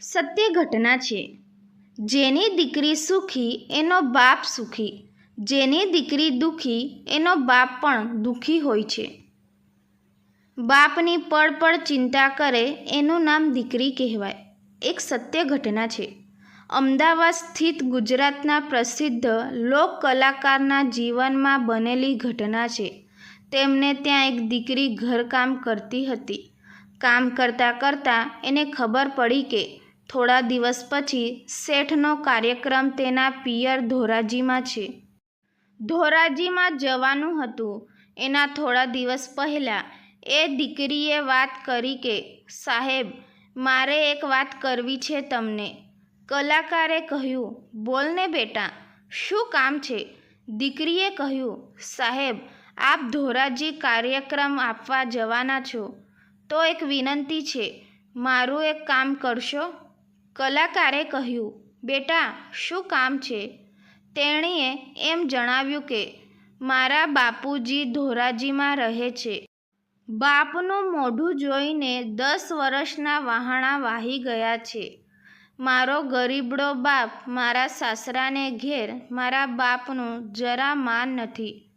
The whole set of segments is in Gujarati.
સત્ય ઘટના છે. જેની દીકરી સુખી, એનો બાપ સુખી. જેની દીકરી દુઃખી, એનો બાપ પણ દુઃખી હોય છે. બાપની પળ પળ ચિંતા કરે, એનું નામ દીકરી કહેવાય. એક સત્ય ઘટના છે. અમદાવાદ સ્થિત ગુજરાતના પ્રસિદ્ધ લોક કલાકારના જીવનમાં બનેલી ઘટના છે. તેમને ત્યાં એક દીકરી ઘરકામ કરતી હતી. કામ કરતાં કરતાં એને ખબર પડી કે થોડા દિવસ પછી શેઠનો કાર્યક્રમ તેના પિયર ધોરાજીમાં છે. ધોરાજીમાં જવાનું હતું. એના થોડા દિવસ પહેલાં એ દીકરીએ વાત કરી કે, સાહેબ, મારે એક વાત કરવી છે તમને. કલાકારે કહ્યું બોલને બેટા, શું કામ છે? દીકરીએ કહ્યું, સાહેબ, આપ ધોરાજી કાર્યક્રમ આપવા જવાના છો. તો એક વિનંતી છે, મારું એક કામ કરશો? કલાકારે કહ્યું, બેટા, શું કામ છે? તેણીએ એમ જણાવ્યું કે, મારા બાપુજી ધોરાજીમાં રહે છે. બાપનું મોઢું જોઈને દસ વર્ષના વહાણા વાહી ગયા છે. મારો ગરીબડો બાપ મારા સાસરાને ઘેર મારા બાપનું જરા માન નથી.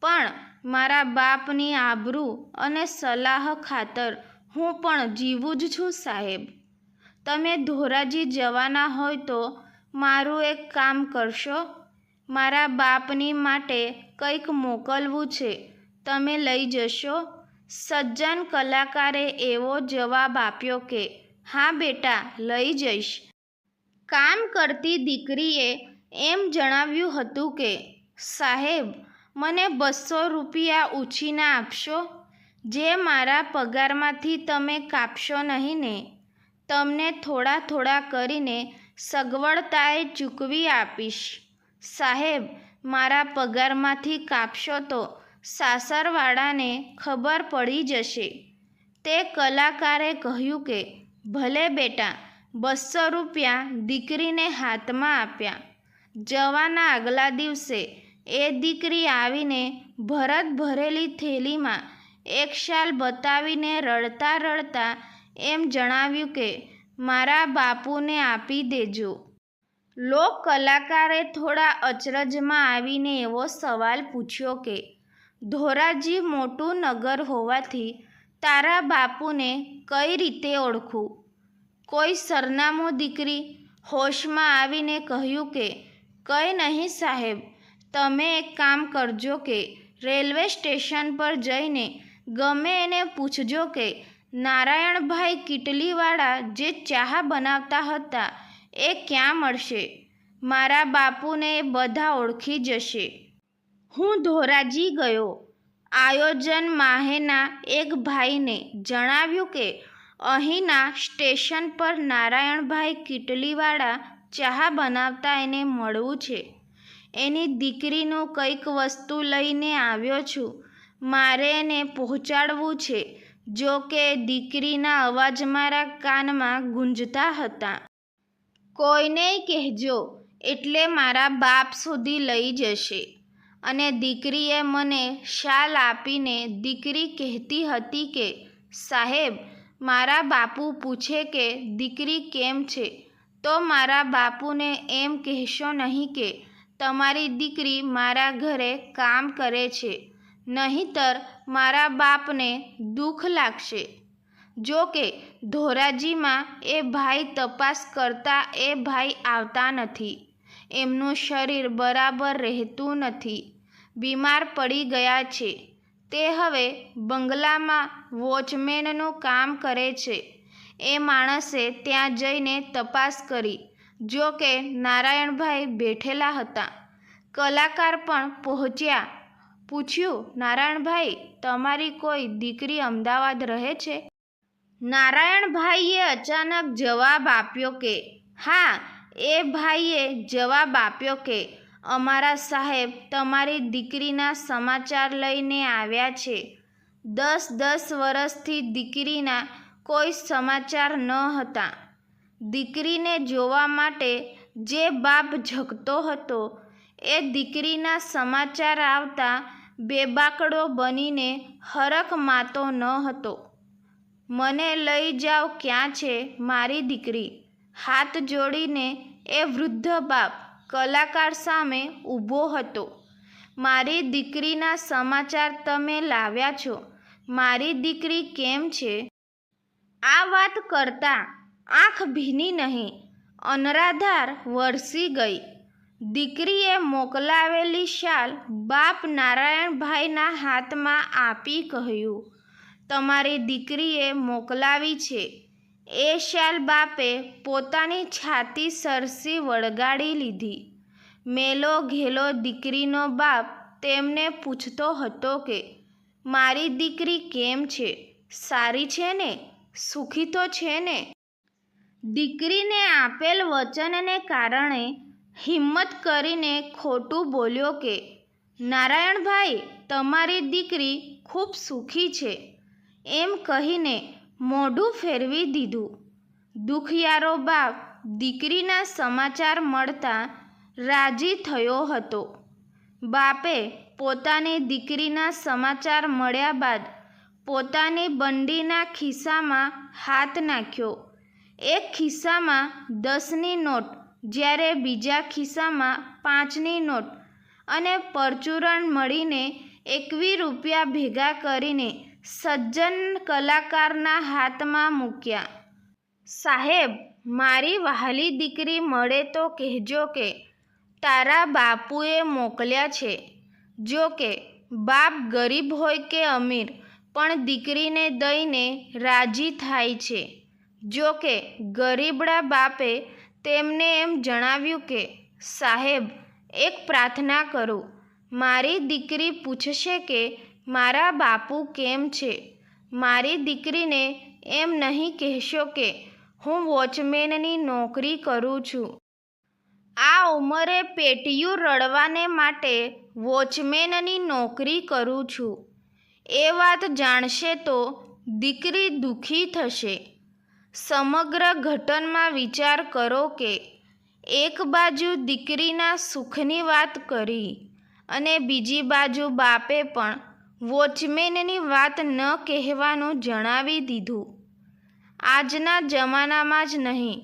પણ મારા બાપની આબરૂ અને સલાહ ખાતર હું પણ જીવું જ છું સાહેબ. તમે ધોરાજી જવાના હોય તો મારું એક કામ કરશો. મારા બાપની માટે કંઈક મોકલવું છે. તમે લઈ જશો. સજ્જન કલાકારે એવો જવાબ આપ્યો કે, હા બેટા, લઈ જઈશ. કામ કરતી દીકરીએ એમ જણાવ્યું હતું કે, સાહેબ, મને બસો રૂપિયા ઉછીના આપશો? જે મારા પગારમાંથી તમે કાપશો નહીં ને તમને થોડા થોડા કરીને સગવડતાએ ચૂકવી આપીશ. સાહેબ, મારા પગારમાંથી કાપશો તો સાસરવાળાને ખબર પડી જશે. તે કલાકારે કહ્યું કે, ભલે બેટા બસો રૂપિયા દીકરીને હાથમાં આપ્યા. જવાના આગલા દિવસે એ દીકરી આવીને ભરત ભરેલી થેલીમાં એક શાલ બતાવીને રડતા રડતા એમ જણાવ્યું કે, મારા બાપુને આપી દેજો. લોક કલાકારે થોડા અચરજમાં આવીને એવો સવાલ પૂછ્યો કે, ધોરાજી, મોટું નગર હોવાથી તારા બાપુને કઈ રીતે ઓળખું? કોઈ સરનામું દીકરી હોશમાં આવીને કહ્યું કે, કંઈ નહીં સાહેબ, તમે એક કામ કરજો કે, રેલવે સ્ટેશન પર જઈને ગમે એને પૂછજો કે નારાયણભાઈ કીટલીવાળા જે ચા બનાવતા હતા, એ ક્યાં મળશે? મારા બાપુને બધા ઓળખી જશે. હું ધોરાજી ગયો. આયોજન માહેના એક ભાઈને જણાવ્યું કે, અહીંના સ્ટેશન પર નારાયણભાઈ કીટલીવાળા ચા બનાવતા એને મળવું છે. એની દીકરીનું કંઈક વસ્તુ લઈને આવ્યો છું. મારે એને પહોંચાડવું છે. જો કે દીકરીના અવાજ મારા કાનમાં ગુંજતા હતા. કોઈને કહેજો, એટલે મારા બાપ સુધી લઈ જશે. અને દીકરીએ મને શાલ આપીને દીકરી કહેતી હતી કે, સાહેબ, મારા બાપુ પૂછે કે, દીકરી કેમ છે? તો મારા બાપુને એમ કહેશો નહીં કે, તમારી દીકરી મારા ઘરે કામ કરે છે. નહીંતર મારા બાપને દુઃખ લાગશે. જો કે ધોરાજીમાં એ ભાઈ તપાસ કરતા એ ભાઈ આવતા નથી. એમનું શરીર બરાબર રહેતું નથી. બીમાર પડી ગયા છે. તે હવે બંગલામાં વોચમેનનું કામ કરે છે. એ માણસે ત્યાં જઈને તપાસ કરી, જો કે નારાયણભાઈ બેઠેલા હતા. કલાકાર પણ પહોંચ્યા પૂછ્યું, નારાયણભાઈ, તમારી કોઈ દીકરી અમદાવાદ રહે છે? નારાયણભાઈએ અચાનક જવાબ આપ્યો કે, હા, એ ભાઈએ જવાબ આપ્યો કે, અમારા સાહેબ તમારી દીકરીના સમાચાર લઈને આવ્યા છે. દસ દસ વર્ષથી દીકરીના કોઈ સમાચાર ન હતા. દીકરીને જોવા માટે જે બાપ ઝકતો હતો, એ દીકરીના સમાચાર આવતા બેબાકડો બનીને હરખ માતો ન હતો. મને લઈ જાઓ ક્યાં છે મારી દીકરી હાથ જોડીને એ વૃદ્ધ બાપ કલાકાર સામે ઊભો હતો. મારી દીકરીના સમાચાર તમે લાવ્યા છો. મારી દીકરી કેમ છે આ વાત કરતાં આંખ ભીની નહીં. અનરાધાર વરસી ગઈ. દીકરીએ મોકલાવેલી શાલ બાપ નારાયણભાઈના હાથમાં આપી કહ્યું, તમારી દીકરીએ મોકલાવી છે. એ શાલ બાપે પોતાની છાતી સરસી વળગાડી લીધી. મેલો ઘેલો દીકરીનો બાપ તેમને પૂછતો હતો કે, મારી દીકરી કેમ છે? સારી છે ને? સુખી તો છે ને? દીકરીને આપેલ વચનને કારણે હિંમત કરીને ખોટું બોલ્યો કે, નારાયણભાઈ, તમારી દીકરી ખૂબ સુખી છે. એમ કહીને મોઢું ફેરવી દીધું. દુખિયારો બાપ દીકરીના સમાચાર મળતા રાજી થયો હતો. બાપે પોતાની દીકરીના સમાચાર મળ્યા બાદ પોતાની બંડીના ખિસ્સામાં હાથ નાખ્યો. એક ખિસ્સામાં દસની નોટ જ્યારે બીજા ખિસ્સામાં પાંચની નોટ અને પરચુરણ મળીને એકવી રૂપિયા ભેગા કરીને સજ્જન કલાકારના હાથમાં મૂક્યા. સાહેબ, મારી વહાલી દીકરી મળે તો કહેજો કે તારા બાપુએ મોકલ્યા છે. જો કે, બાપ ગરીબ હોય કે અમીર, પણ દીકરીને દઈને રાજી થાય છે. જો કે, ગરીબડા બાપે તેમને એમ જણાવ્યું કે, સાહેબ, એક પ્રાર્થના કરું. મારી દીકરી પૂછશે કે, મારા બાપુ કેમ છે? મારી દીકરીને એમ નહીં કહેશો કે, હું વોચમેનની નોકરી કરું છું. આ ઉંમરે પેટીયું રડવાને માટે વોચમેનની નોકરી કરું છું. એ વાત જાણશે તો દીકરી દુઃખી થશે. સમગ્ર ઘટનમાં વિચાર કરો કે એક બાજુ દીકરીના સુખની વાત કરી અને બીજી બાજુ બાપે પણ વોચમેનની વાત ન કહેવાનું જણાવી દીધું. આજના જમાનામાં જ નહીં,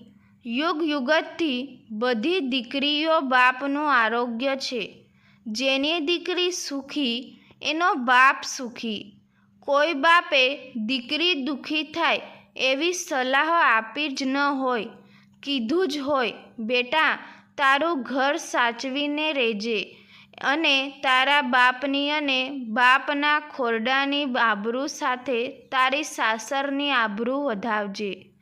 યુગ યુગતથી બધી દીકરીઓ બાપનું આરોગ્ય છે. જેની દીકરી સુખી, એનો બાપ સુખી. કોઈ બાપે દીકરી દુઃખી થાય એવી સલાહ આપી જ ન હોય. કીધું જ હોય, બેટા, તારું ઘર સાચવીને રહેજે અને તારા બાપની અને બાપના ખોરડાની આબરૂ સાથે તારી સાસરની આબરૂ વધાવજે.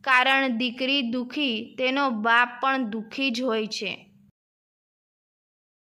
કારણ દીકરી દુઃખી, તેનો બાપ પણ દુઃખી જ હોય છે.